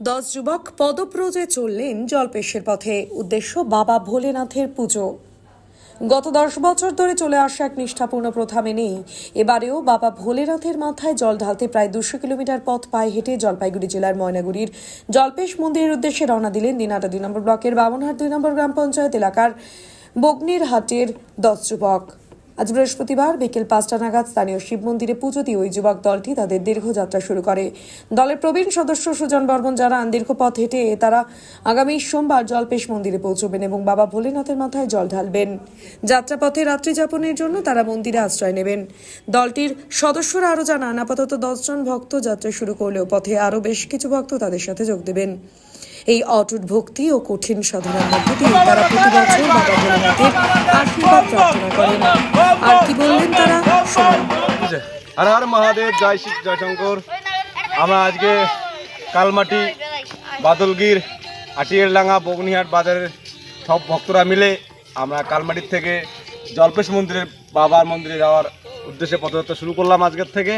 দশ যুবক পদপ্রজে চললেন জলপেশের পথে। উদ্দেশ্য বাবা ভোলেনাথের পুজো। গত দশ বছর ধরে চলে আসা এক নিষ্ঠাপূর্ণ প্রথা মেনেই এবারেও বাবা ভোলেনাথের মাথায় জল ঢালতে প্রায় দুশো কিলোমিটার পথ পায়ে হেঁটে জলপাইগুড়ি জেলার ময়নাগুড়ির জলপেশ মন্দিরের উদ্দেশ্যে রওনা দিলেন দিনাটা দুই নম্বর ব্লকের বামনহাট দুই নম্বর গ্রাম পঞ্চায়েত এলাকার বগ্নির হাটের দশ যুবক। আজ বৃহস্পতিবার বিকেল পাঁচটা নাগাদ স্থানীয় শিব মন্দিরে পুজো দিয়ে ওই যুবক দলটি তাদের দীর্ঘযাত্রা শুরু করে। দলের প্রবীণ সদস্য সুজন বর্মন জানান দীর্ঘ পথ হেঁটে তারা আগামী সোমবার জলপেশ মন্দিরে পৌঁছবেন এবং বাবা ভোলেনাথের মাথায় জল ঢালবেন। যাত্রাপথে রাত্রি যাপনের জন্য তারা মন্দিরে আশ্রয় নেবেন। দলটির সদস্যরা আরও জানান, আপাতত দশজন ভক্ত যাত্রা শুরু করলেও পথে আরও বেশ কিছু ভক্ত তাদের সাথে যোগ দেবেন। এই অটুট ভক্তি ও কঠিন সাধনার মধ্যে দিয়ে তারা প্রতি বছর বাবা ভোলেনাথের আশীর্বাদ প্রার্থনা করেন। হর হর মহাদেব, জয় শিব জয় শঙ্কর আমরা আজকে কালমাটি, বাদলগির আটিয়ারডাঙ্গা বগনিহাট বাজারের সব ভক্তরা মিলে আমরা কালমাটির থেকে জলপেশ মন্দিরের বাবার মন্দিরে যাওয়ার উদ্দেশ্যে পদযাত্রা শুরু করলাম আজকের থেকে।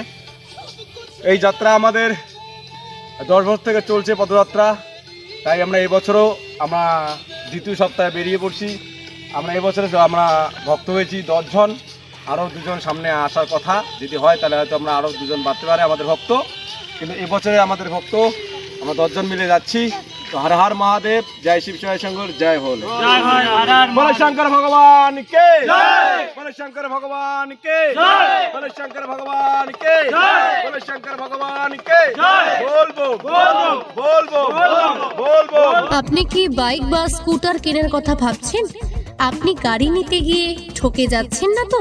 এই যাত্রা আমাদের দশ বছর থেকে চলছে পদযাত্রা তাই আমরা এই বছরও আমরা দ্বিতীয় সপ্তাহে বেরিয়ে পড়ছি। আমরা এবছরে আমরা ভক্ত হয়েছি দশজন। আরও দুজন সামনে আসার কথা। যদি হয় তাহলে হয়তো আমরা আরও দুজন বাড়তে পারে আমাদের ভক্ত। কিন্তু এবছরে আমাদের ভক্ত আমরা দশজন মিলে যাচ্ছি। তো হর হর মহাদেব জয় শিব জয় শঙ্কর জয় হল। বলে শঙ্কর ভগবান কে? বলে শঙ্কর ভগবান কে? বলে শঙ্কর ভগবান কে? বলে শঙ্কর ভগবান কে? বলব। বলব। বলব। বলব। আপনি কি বাইক বা স্কুটার কেনার কথা ভাবছেন? আপনি গাড়ি নিতে গিয়ে ঠকে যাচ্ছেন না তো?